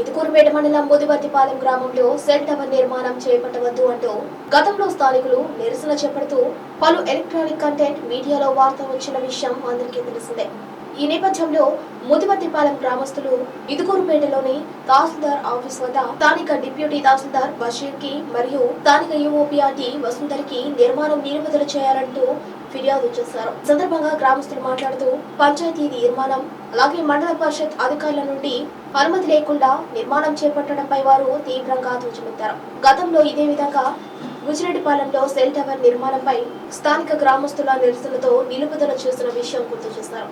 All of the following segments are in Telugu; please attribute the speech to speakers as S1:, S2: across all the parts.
S1: ఇదుకూరుపేట మండలం ముదివర్తిపాలెం గ్రామంలో సెల్ టవర్ నిర్మాణం చేపట్టవద్దు అంటూ గతంలో స్థానికులు నిరసన చేపడుతూ పలు ఎలక్ట్రానిక్ కంటెంట్ మీడియాలో వార్త వచ్చిన విషయం అందరికీ తెలిసిందే. ఈ నేపథ్యంలో ముదిమతిపాలెం గ్రామస్తులు ఇదుకూరుపేటలోని తహసీల్దార్ ఆఫీస్ వద్ద స్థానిక డిప్యూటీ తహసీల్దార్ బషీర్కి మరియు స్థానిక యుఓపిఆర్టీ వసుంధరికి నిర్మాణం నిలుపుదల చేయాలంటూ ఫిర్యాదు చేశారు. సందర్భంగా గ్రామస్తులు మాట్లాడుతూ పంచాయతీ నిర్మాణం అలాగే మండల పరిషత్ అధికారుల నుండి అనుమతి లేకుండా నిర్మాణం చేపట్టడంపై వారు తీవ్రంగా ధ్వజమెత్తారు గతంలో ఇదే విధంగా గుజిరెడ్డిపాలెంలో సెల్ టవర్ నిర్మాణంపై స్థానిక గ్రామస్తుల నిరసనతో నిలుపుదల చేస్తున్న విషయం గుర్తు చేశారు.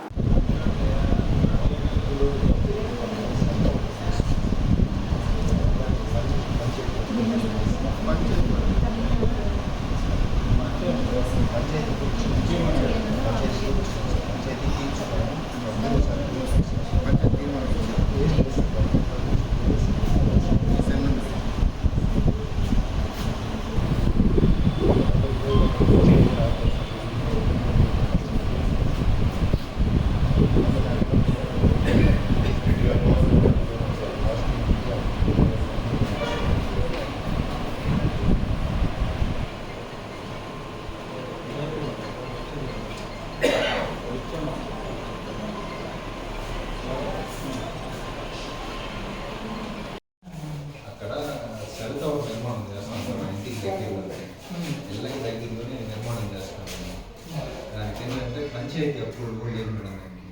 S2: పంచాయతీ కూడా లేదు మేడం దానికి.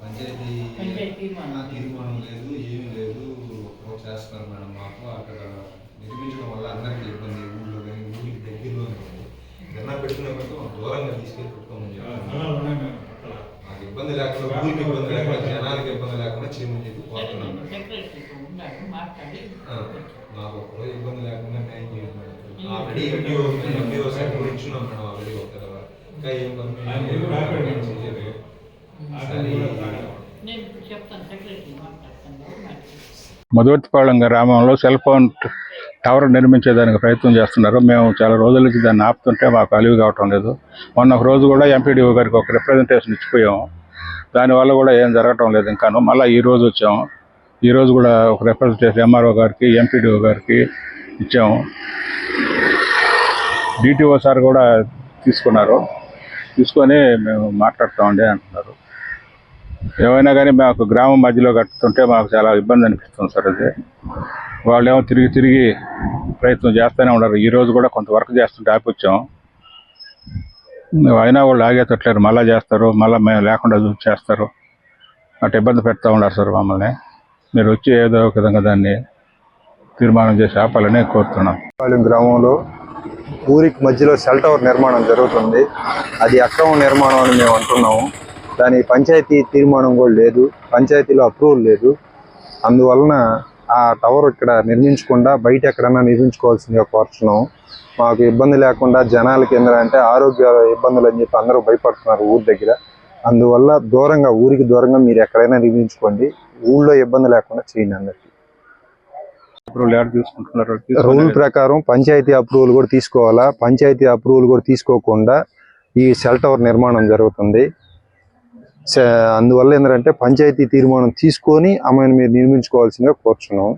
S2: పంచాయతీ
S3: తీర్మానం.
S2: లేదు ఏమీ లేదు. అప్రోచ్ చేస్తున్నారు మేడం మాకు. అక్కడ నిర్మించడం వల్ల అందరికీ ఇబ్బంది. ఊళ్ళో కానీ ఊరికి దగ్గరలోనే ఉంది ఏదన్నా పెట్టుకున్నప్పుడు మాకు దూరంగా తీసుకెళ్ళి పెట్టుకోమని చెప్పాను మాకు ఇబ్బంది లేకుండా ఊరికి ఇబ్బంది లేకుండా జనానికి ఇబ్బంది లేకుండా చేయమని చెప్పి.
S3: సెక్రటరీ
S2: ఆ, మాకు ఒక్కరో ఇబ్బంది లేకుండా న్యాయం చేయండి madam. Already MDO MDO site
S4: Madhuvarthipalem గ్రామంలో సెల్ ఫోన్ టవర్ నిర్మించేదానికి ప్రయత్నం చేస్తున్నారు. మేము చాలా రోజుల నుంచి దాన్ని ఆపుతుంటే మాకు అలివి కావటం లేదు. మొన్న ఒక రోజు కూడా ఎంపీడీఓ గారికి ఒక రిప్రజెంటేషన్ ఇచ్చిపోయాము దానివల్ల కూడా ఏం జరగటం లేదు ఇంకాను. మళ్ళీ ఈ రోజు వచ్చాము ఈ రోజు కూడా ఒక రిప్రజెంటేషన్ ఎంఆర్ఓ గారికి ఎంపీడీఓ గారికి ఇచ్చాము డిటిఓ సార్ కూడా తీసుకున్నారు. తీసుకొని మేము మాట్లాడుతామండి అంటున్నారు. ఏమైనా కానీ మాకు గ్రామం మధ్యలో కట్టుతుంటే మాకు చాలా ఇబ్బంది అనిపిస్తుంది సార్ అది. వాళ్ళు ఏమో తిరిగి తిరిగి ప్రయత్నం చేస్తూనే ఉన్నారు. ఈరోజు కూడా కొంత వర్క్ చేస్తుంటే ఆపొచ్చాం. అయినా వాళ్ళు ఆగేటట్లేరు. మళ్ళీ చేస్తారు. మళ్ళీ మేము లేకుండా చూసి చేస్తారు. అటు ఇబ్బంది పెడతా ఉన్నారు సార్ మమ్మల్ని. మీరు వచ్చి ఏదో ఒక విధంగా దాన్ని తీర్మానం చేసి ఆపాలని కోరుతున్నాం.
S5: పాలెం గ్రామంలో ఊరికి మధ్యలో సెల్ టవర్ నిర్మాణం జరుగుతుంది. అది అక్రమ నిర్మాణం అని మేము అంటున్నాము. దాని పంచాయతీ తీర్మానం కూడా లేదు. పంచాయతీలో అప్రూవల్ లేదు. అందువలన ఆ టవర్ ఇక్కడ నిర్మించకుండా బయట ఎక్కడైనా నిర్మించుకోవాల్సిందిగా కోరుతున్నాము మాకు ఇబ్బంది లేకుండా జనాలకి ఏంటంటే ఆరోగ్య ఇబ్బందులు అని చెప్పి అందరూ భయపడుతున్నారు ఊరి దగ్గర. అందువల్ల దూరంగా ఊరికి దూరంగా మీరు ఎక్కడైనా నిర్మించుకోండి. ఊళ్ళో ఇబ్బంది లేకుండా చేయండి అందరికీ. రూల్ ప్రకారం పంచాయతీ అప్రూవల్ కూడా తీసుకోవాలా? పంచాయతీ అప్రూవల్ కూడా తీసుకోకుండా ఈ సెల్ టవర్ నిర్మాణం జరుగుతుంది. అందువల్ల ఏంటంటే పంచాయతీ తీర్మానం తీసుకొని ఆమెను మీరు నిర్మించుకోవాల్సిందిగా కోరుచున్నాం.